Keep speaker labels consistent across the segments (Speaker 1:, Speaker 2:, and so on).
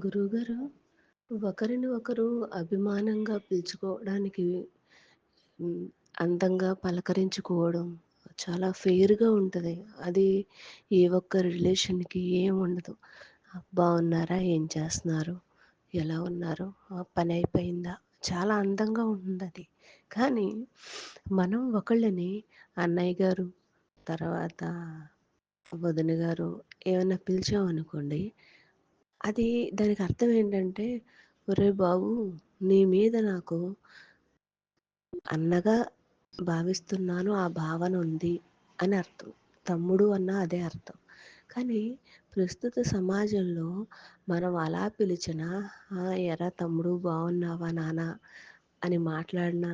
Speaker 1: గురువుగారు ఒకరిని ఒకరు అభిమానంగా పిలుచుకోవడానికి అందంగా పలకరించుకోవడం చాలా ఫెయిర్‌గా ఉంటుంది అది ఏ ఒక్క రిలేషన్‌కి ఏం ఉండదు. బాగున్నారా? ఏం చేస్తున్నారు? ఎలా ఉన్నారు? పని అయిపోయిందా? చాలా అందంగా ఉంటుందది. కానీ మనం ఒకళ్ళని అన్నయ్య గారు, తర్వాత వదిన గారు ఏమైనా పిలిచామనుకోండి అది దానికి అర్థం ఏంటంటే, ఒరేయ్ బాబు! నీ మీద నాకు అన్నగా భావిస్తున్నాను. ఆ భావన ఉంది అని అర్థం. తమ్ముడు అన్న అదే అర్థం. కానీ ప్రస్తుత సమాజంలో మనం అలా పిలిచినా, "ఆ! తమ్ముడు బాగున్నావా నాన్న" అని మాట్లాడినా,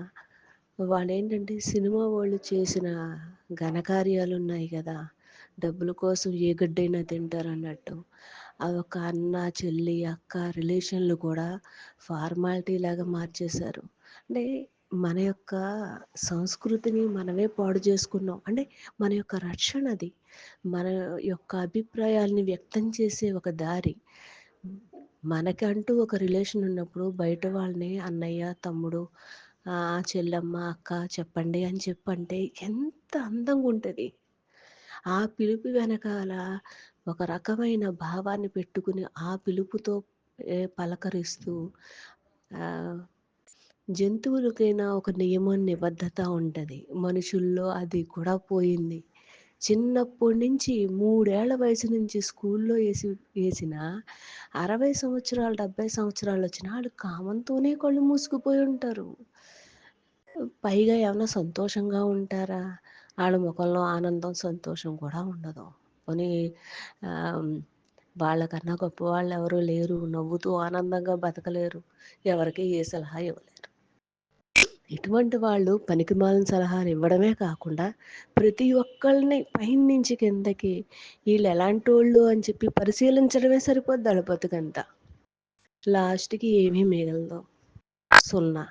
Speaker 1: వాళ్ళేంటంటే సినిమా వాళ్ళు చేసిన ఘనకార్యాలు ఉన్నాయి కదా డబ్బుల కోసం ఏ గడ్డైనా తింటారు అన్నట్టు ఒక అన్న, చెల్లి, అక్క రిలేషన్‌లు కూడా ఫార్మాలిటీ లాగా మార్చేశారు. అంటే మన యొక్క సంస్కృతిని మనమే పాడు చేసుకున్నాం. అంటే మన యొక్క రక్షణ అది. మన యొక్క అభిప్రాయాల్ని వ్యక్తం చేసే ఒక దారి. మనకంటూ ఒక రిలేషన్ ఉన్నప్పుడు బయట వాళ్ళని అన్నయ్య, తమ్ముడు, చెల్లమ్మ, అక్క చెప్పండి అని చెప్పంటే ఎంత అందంగా ఉంటుంది ఆ పిలుపు వెనకాల ఒక రకమైన భావాన్ని పెట్టుకుని ఆ పిలుపుతో పలకరిస్తూ జంతువులకైనా ఒక నియమం, నిబద్ధత ఉంటది. మనుషుల్లో అది కూడా పోయింది. చిన్నప్పటి నుంచి 3 ఏళ్ళ వయసు నుంచి స్కూల్లో ఏసి ఏసినా 60 సంవత్సరాలు, 70 సంవత్సరాలొచ్చినా ఆళ్ళు కామంతోనే కళ్ళు మూసుకుపోయి ఉంటారు. పైగా ఏమన్నా సంతోషంగా ఉంటారా? ఆళ్ళ మొఖంలో ఆనందం, సంతోషం కూడా ఉండదు. పోనీ గొప్ప వాళ్ళు ఎవరూ లేరు. నవ్వుతూ ఆనందంగా బతకలేరు. ఎవరికీ ఏ సలహా ఇవ్వలేరు. ఇటువంటి వాళ్ళు పనికిమాలిన సలహాలు ఇవ్వడమే కాకుండా, ప్రతి ఒక్కళ్ళని పైనుంచి కిందకి వీళ్ళు ఎలాంటి వాళ్ళు అని చెప్పి పరిశీలించడమే సరిపోద్ది ఆళ్ళ లాస్ట్‌కి ఏమీ మిగలదు. సున్నా.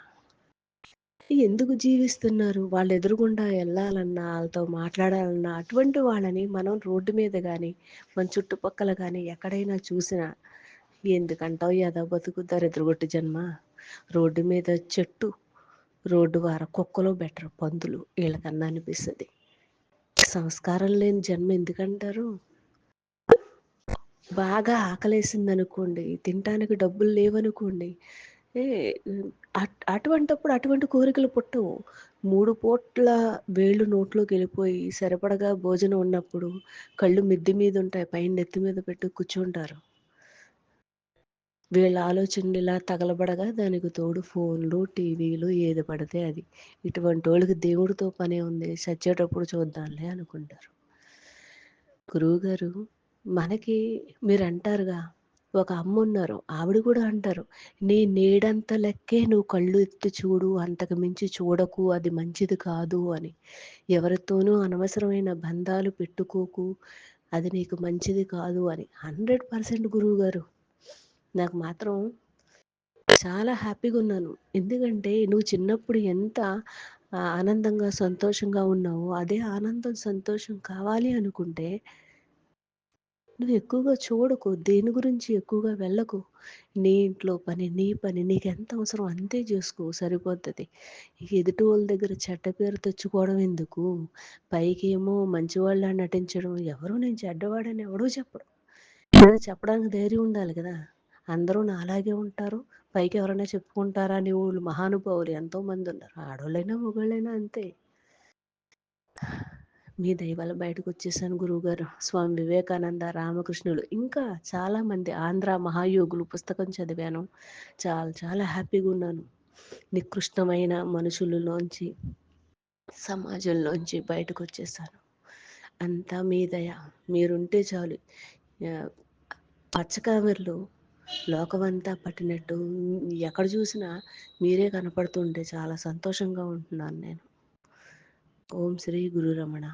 Speaker 1: ఎందుకు జీవిస్తున్నారు? వాళ్ళు ఎదురుగుండా వెళ్ళాలన్నా వాళ్ళతో మాట్లాడాలన్నా అటువంటి వాళ్ళని మనం రోడ్డు మీద కానీ మన చుట్టుపక్కల కానీ ఎక్కడైనా చూసినా, ఎందుకంటావు యదో బతుకు దరిద్రగొట్టు జన్మ. రోడ్డు మీద చెట్టు, రోడ్డు వార కుక్కలో బెటర్ పందులు వీళ్ళకన్నా అనిపిస్తుంది సంస్కారం లేని జన్మ ఎందుకంటారు? బాగా ఆకలేసిందనుకోండి, తినటానికి డబ్బులు లేవనుకోండి, అటువంటప్పుడు అటువంటి కోరికలు పుట్టవు. మూడు పూట్ల వేళ్ళు నోట్లోకెళ్ళిపోయి సరిపడగా భోజనం ఉన్నప్పుడు కళ్ళు మిద్ది మీదుంటాయి. పైన నెత్తి మీద పెట్టి కూర్చుంటారు. వీళ్ళ ఆలోచనలు ఇలా తగలబడగా దానికి తోడు ఫోన్లు, టీవీలు ఏది పడితే అది. ఇటువంటి వాళ్ళకి దేవుడితో పనే ఉంది. చచ్చేటప్పుడు చూద్దాంలే అనుకుంటారు. గురువుగారు మనకి మీరు అంటారుగా ఒక అమ్మ ఉన్నారు ఆవిడ కూడా అంటారు. "నీ నీడంత లెక్కే నువ్వు కళ్ళు ఎత్తి చూడు. అంతకు మించి చూడకు. అది మంచిది కాదు" అని. ఎవరితోనూ అనవసరమైన బంధాలు పెట్టుకోకు. అది నీకు మంచిది కాదు అని. హండ్రెడ్ పర్సెంట్ గురువు గారు నాకు మాత్రం చాలా హ్యాపీగా ఉన్నాను ఎందుకంటే నువ్వు చిన్నప్పుడు ఎంత ఆనందంగా, సంతోషంగా ఉన్నావో అదే ఆనందం, సంతోషం కావాలి అనుకుంటే నువ్వు ఎక్కువగా చూడకు. దేని గురించి ఎక్కువగా వెళ్ళకు. నీ ఇంట్లో పని, నీ పని నీకెంత అవసరం అంతే చేసుకో సరిపోతది. వాళ్ళ దగ్గర చెడ్డ పేరు తెచ్చుకోవడం ఎందుకు? పైకేమో మంచివాళ్ళ నటించడం. ఎవరు నేను చెడ్డవాడని ఎవడూ చెప్పడు. చెప్పడానికి ధైర్యం ఉండాలి కదా! అందరూ నాలాగే ఉంటారు. పైకి ఎవరైనా చెప్పుకుంటారా అని వాళ్ళు మహానుభావులు ఎంతోమందున్నారు. ఆడవాళ్ళైనా మగోళ్ళైనా అంతే. మీ దయవల బయటకు వచ్చేసాను గురువుగారు. స్వామి వివేకానంద, రామకృష్ణులు ఇంకా చాలామంది ఆంధ్ర మహాయోగులు పుస్తకం చదివాను. చాలా చాలా హ్యాపీగా ఉన్నాను నికృష్టమైన మనుషులలోంచి, సమాజంలోంచి బయటకొచ్చేసాను. అంతా మీ దయ. మీరుంటే చాలు. పచ్చకామెర్లు లోకమంతా పట్టినట్టు ఎక్కడ చూసినా మీరే కనపడుతుంటే చాలా సంతోషంగా ఉంటున్నాను నేను. ఓం శ్రీ గురు రమణ.